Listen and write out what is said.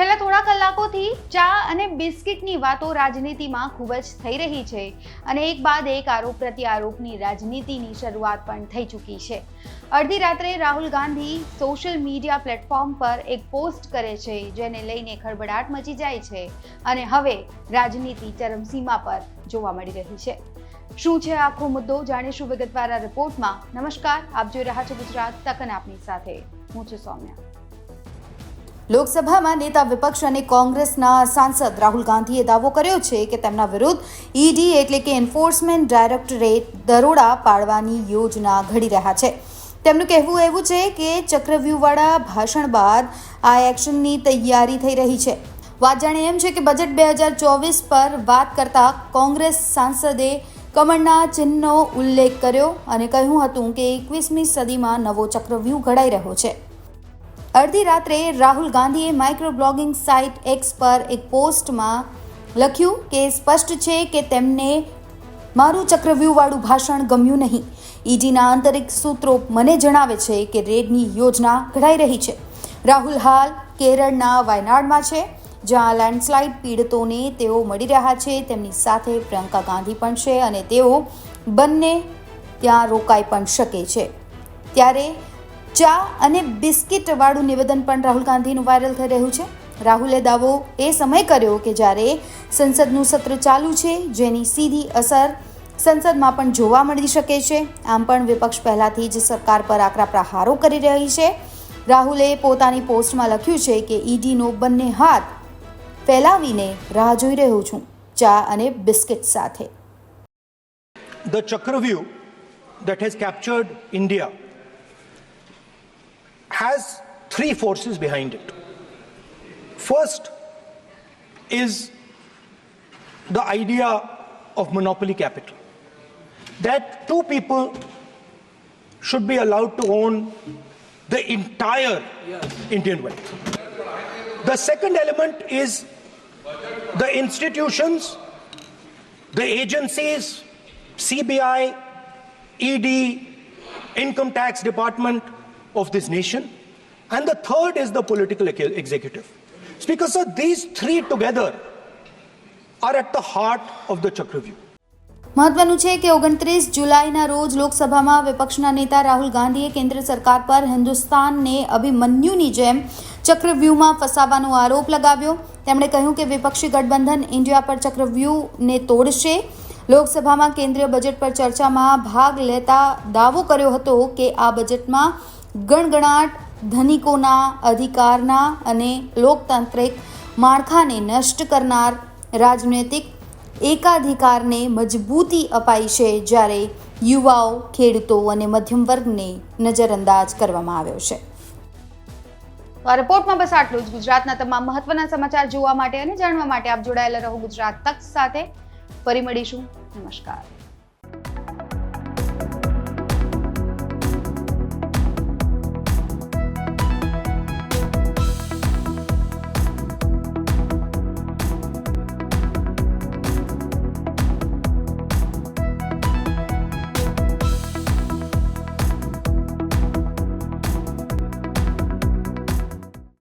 છેલ્લા થોડા કલાકોથી ચા અને બિસ્કિટની વાતો રાજનીતિમાં ખૂબ જ થઈ રહી છે અને એક બાદ એક આરોપ પ્રત્યારોપની રાજનીતિની શરૂઆત પણ થઈ ચૂકી છે. અડધી રાત્રે Rahul Gandhi social media platform પર એક પોસ્ટ કરે છે, જેને લઈને ખળબડાટ મચી જાય છે અને હવે રાજનીતિ ચરમસીમા પર જોવા મળી રહી છે. શું છે આખો મુદ્દો? જાણીશું વિગતવાર રિપોર્ટમાં. નમસ્કાર, આપ જોઈ રહ્યા છો ગુજરાત તકન આપની સાથે. હું છું સૌમ્યા. લોકસભામાં નેતા વિપક્ષ અને કોંગ્રેસના સાંસદ રાહુલ ગાંધીએ દાવો કર્યો છે કે તેમના વિરુદ્ધ ઈડી એટલે કે એન્ફોર્સમેન્ટ ડાયરેક્ટરેટ દરોડા પાડવાની યોજના ઘડી રહ્યા છે. તેમનું કહેવું એવું છે કે ચક્રવ્યૂહવાળા ભાષણ બાદ આ એક્શનની તૈયારી થઈ રહી છે. વાત જાણે એમ છે કે બજેટ બે હજાર ચોવીસ પર વાત કરતા કોંગ્રેસ સાંસદે કમળના ચિહ્નનો ઉલ્લેખ કર્યો અને કહ્યું હતું કે એકવીસમી સદીમાં નવો ચક્રવ્યૂહ ઘડાઈ રહ્યો છે. અડધી રાત્રે રાહુલ ગાંધીએ માઇક્રો બ્લોગિંગ સાઇટ એક્સ પર એક પોસ્ટમાં લખ્યું કે સ્પષ્ટ છે કે તેમને મારું ચક્રવ્યૂહવાળું ભાષણ ગમ્યું નહીં. ઈડીના આંતરિક સૂત્રો મને જણાવે છે કે રેડની યોજના ઘડાઈ રહી છે. રાહુલ હાલ કેરળના વાયનાડમાં છે, જ્યાં લેન્ડસ્લાઇડ પીડિતોને તેઓ મળી રહ્યા છે. તેમની સાથે પ્રિયંકા ગાંધી પણ છે અને તેઓ બંને ત્યાં રોકાઈ પણ શકે છે. ત્યારે ચા અને બિસ્કિટ વાળું નિવેદન પણ રાહુલ ગાંધીનું વાયરલ થઈ રહ્યું છે. રાહુલે દાવો એ સમય કર્યો કે જ્યારે સંસદનું સત્ર ચાલુ છે, જેની સીધી અસર સંસદમાં પણ જોવા મળી શકે છે. આમ પણ વિપક્ષ પહેલાથી જ સરકાર પર આકરા પ્રહારો કરી રહી છે. રાહુલે પોતાની પોસ્ટમાં લખ્યું છે કે ઈડીનો બંને હાથ ફેલાવીને રાહ જોઈ રહ્યો છું, ચા અને બિસ્કિટ સાથે. The Chakravyu that has captured India has three forces behind it. First is the idea of monopoly capital. That two people should be allowed to own the entire Indian wealth. The second element is the institutions, the agencies, CBI, ED, Income Tax Department of this nation. And the third is the political ex- executive. Speaker, sir, these three together are at the heart of the Chakravyu. મહત્વનું છે કે ઓગણત્રીસ જુલાઈના રોજ લોકસભામાં વિપક્ષના નેતા રાહુલ ગાંધીએ કેન્દ્ર સરકાર પર હિન્દુસ્તાનને અભિમન્યુની જેમ ચક્રવ્યૂહમાં ફસાવાનો આરોપ લગાવ્યો તેમણે કહ્યું કે વિપક્ષી ગઠબંધન ઇન્ડિયા પર ચક્રવ્યૂહને તોડશે લોકસભામાં કેન્દ્રીય બજેટ પર ચર્ચામાં ભાગ લેતા દાવો કર્યો હતો કે આ બજેટમાં ગણગણાટ ધનિકોના અધિકારના અને લોકતાંત્રિક માળખાને નષ્ટ કરનાર રાજનૈતિક એકાધિકારને મજબૂતી અપાઈ છે જ્યારે યુવાઓ, ખેડૂતો અને મધ્યમ વર્ગને નજરઅંદાજ કરવામાં આવ્યો છે. આ રિપોર્ટમાં બસ આટલું જ. ગુજરાતના તમામ મહત્વના સમાચાર જોવા માટે અને જાણવા માટે આપ જોડાયેલા રહો ગુજરાત તક સાથે. ફરી મળીશું. નમસ્કાર.